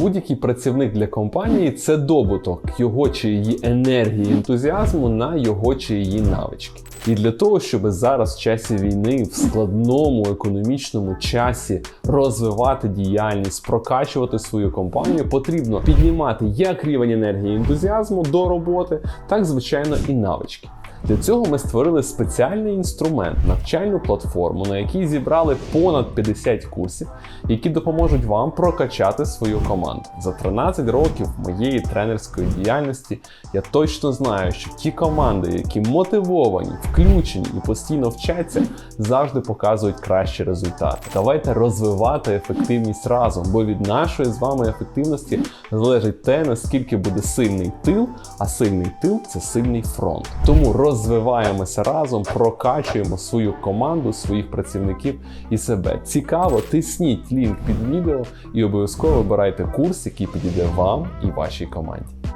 Будь-який працівник для компанії це добуток його чи її енергії, ентузіазму на його чи її навички. І для того, щоб зараз в часі війни в складному економічному часі розвивати діяльність, прокачувати свою компанію, потрібно піднімати як рівень енергії і ентузіазму до роботи, так звичайно і навички. Для цього ми створили спеціальний інструмент, навчальну платформу, на якій зібрали понад 50 курсів, які допоможуть вам прокачати свою команду. За 13 років моєї тренерської діяльності я точно знаю, що ті команди, які мотивовані, включені і постійно вчаться, завжди показують кращі результати. Давайте розвивати ефективність разом, бо від нашої з вами ефективності залежить те, наскільки буде сильний тил, а сильний тил це сильний фронт. Тому розвиваємося разом, прокачуємо свою команду, своїх працівників і себе. Цікаво, тисніть лінк під відео і обов'язково обирайте курс, який підійде вам і вашій команді.